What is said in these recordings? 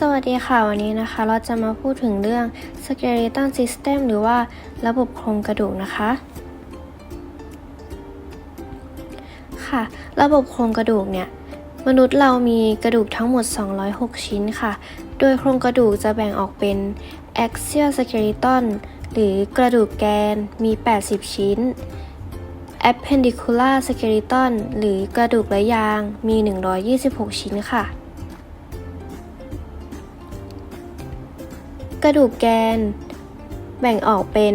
สวัสดีค่ะ วันนี้นะคะ เราจะมาพูดถึงเรื่อง skeleton system หรือว่าระบบโครงกระดูกนะคะ ค่ะ ระบบโครงกระดูกเนี่ย มนุษย์เรามีกระดูกทั้งหมด 206 ชิ้นค่ะ โดยโครงกระดูกจะแบ่งออกเป็น axial skeleton หรือกระดูกแกนมี 80 ชิ้น appendicular skeleton หรือกระดูกระยางมี 126 ชิ้นค่ะ กระดูกแกน แบ่งออกเป็น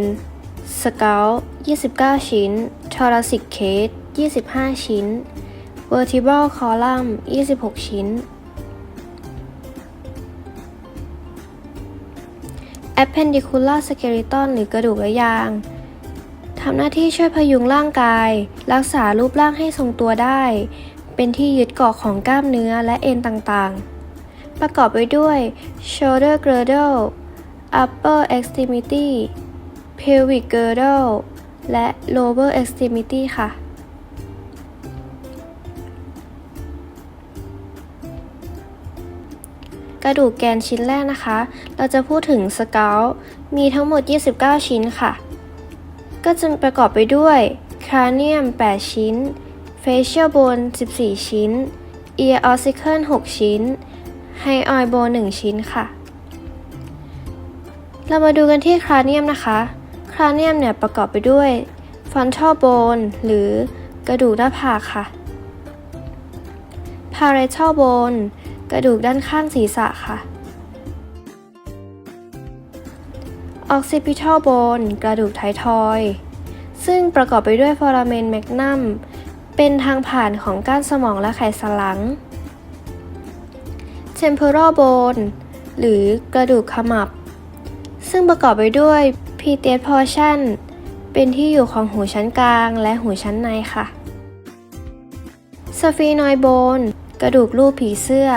scalp 29 ชิ้น thoracic cage 25 ชิ้น vertebral column 26 ชิ้น appendicular skeleton หรือกระดูกระยางทำหน้าที่ช่วยพยุงร่างกาย รักษารูปร่างให้ทรงตัวได้ เป็นที่ยึดเกาะของกล้ามเนื้อและเอ็นต่างๆ ประกอบไปด้วย shoulder girdle upper extremity pelvic girdle และ lower extremity ค่ะ กระดูกแกนชิ้นแรกนะคะ เราจะพูดถึงสเกลมีทั้งหมด 29 ชิ้นค่ะ ก็จะประกอบไปด้วย cranium 8 ชิ้น facial bone 14 ชิ้น ear ossicle 6ชิ้น hyoid bone 1 ชิ้นค่ะ เรามาดูกันที่คราเนียมนะคะ คราเนียมเนี่ยประกอบไปด้วย frontal bone หรือกระดูกหน้าผากค่ะ parietal bone กระดูกด้านข้างศีรษะค่ะ occipital bone กระดูกท้ายทอยซึ่งประกอบไปด้วย foramen magnum เป็นทางผ่านของก้านสมองและไขสันหลัง temporal bone หรือกระดูกขมับ ซึ่งประกอบไปด้วย p t e s portion เป็นที่อยู่ของหูชั้นกลางและหูชั้นในค่ะ sphenoid bone กระดูกรูปผีเสื้อ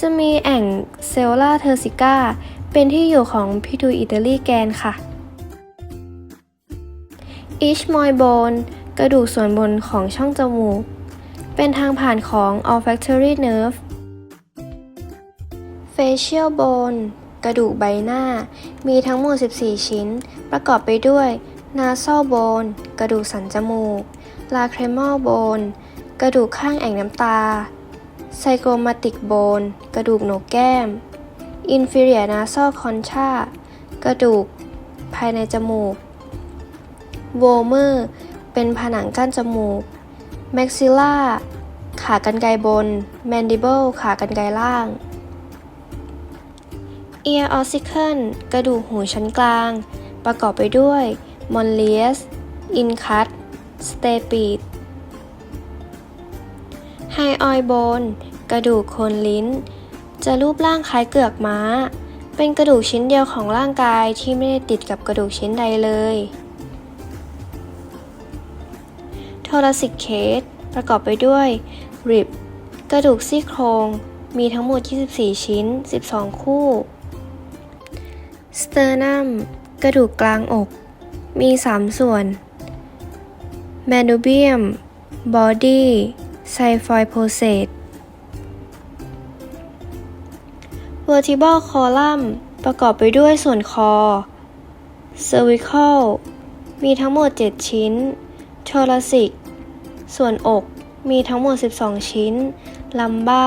จะมีแอ่งเซลลาเทอร์ซิก้าเป็นที่อยู่ของพิทูอิตาลีแกนค่ะ Ishmoid bone กระดูกส่วนบนของช่องจมูก เป็นทางผ่านของ olfactory nerve Facial bone กระดูกใบหน้า มีทั้งหมด 14 ชิ้น ประกอบไปด้วย nasal bone กระดูกสันจมูก lacrimal bone กระดูกข้างแอ่งน้ำตา zygomatic bone กระดูกโหนกแก้ม inferior nasal concha กระดูกภายในจมูก vomer เป็นผนังกั้นจมูก maxilla ขากรรไกรบน mandible ขากรรไกรล่าง ear ossicle กระดูกหูชั้นกลาง ประกอบไปด้วย mollius incus stapes hyoid bone กระดูกโคนลิ้น จะรูปร่างคล้ายเกือกม้า เป็นกระดูกชิ้นเดียวของร่างกายที่ไม่ได้ติดกับกระดูกชิ้นใดเลย thoracic cage ประกอบไปด้วย rib กระดูกซี่โครงมีทั้งหมด 24 ชิ้น 12 คู่ สเตอร์นัมกระดูกกลางอก มี 3 ส่วนแมนูเบียม บอดี้ไซฟอยโพเซตเวอร์ทิบอลคอลัมประกอบไปด้วยส่วนคอเซอร์วิคอลมีทั้งหมด 7 ชิ้นโทรสิก ส่วนอกมีทั้งหมด 12 ชิ้น ลัมบ้า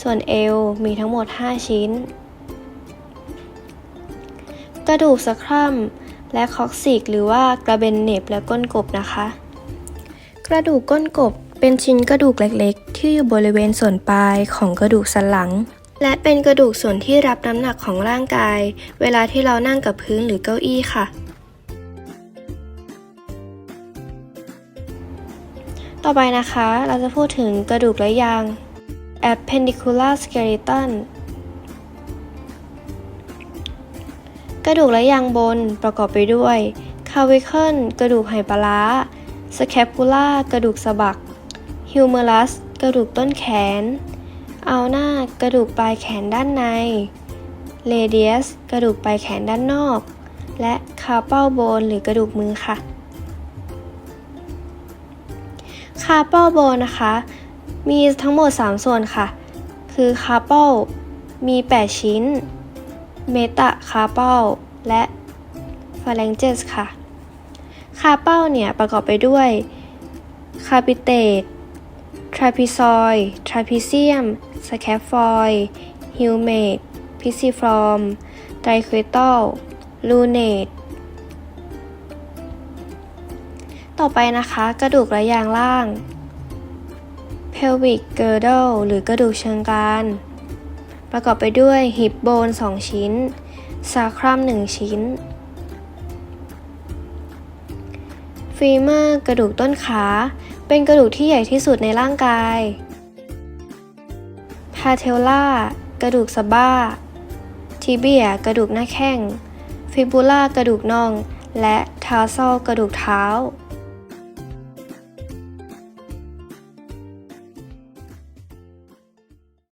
ส่วนเอว มีทั้งหมด 5 ชิ้น กระดูกสะครัมและคอกซิกหรือว่ากระเบนเน็บและก้นกบนะคะ กระดูกก้นกบเป็นชิ้นกระดูกเล็กๆ ที่อยู่บริเวณส่วนปลายของกระดูกสันหลัง และเป็นกระดูกส่วนที่รับน้ำหนักของร่างกาย เวลาที่เรานั่งกับพื้นหรือเก้าอี้ค่ะ ต่อไปนะคะเราจะพูดถึงกระดูกและยาง appendicular skeleton กระดูกและยางบนประกอบไปด้วย clavicle กระดูกไหปลาร้า scapula กระดูกสะบัก humerus กระดูกต้นแขน ulna กระดูกปลายแขนด้านใน radius กระดูกปลายแขนด้านนอก และ carpal bone หรือกระดูกมือค่ะ carpal bone นะคะ มีทั้งหมด 3 ส่วนค่ะ คือ carpal มี 8 ชิ้น เมตาคาเปลและฟา l งเจสค่ะ คาเป้าเนี่ยประกอบไปด้วย คาปิเตตทราพิซอยทราพิเซียม สแคฟฟอยฮิวเมดพิซิฟรอม ไตรคริตอลลูเนตต่อไปนะคะ กระดูกและยางล่าง pelvic girdle หรือกระดูกเชิงกราน ประกอบไปด้วย hip bone 2ชิ้น sacrum 1ชิ้น ฟีเมอร์กระดูกต้นขา เป็นกระดูกที่ใหญ่ที่สุดในร่างกายพาเทลล่ากระดูกสะบ้า ทิเบีย กระดูกหน้าแข้ง ฟิบูล่ากระดูกน่อง และทาร์ซอลกระดูกเท้า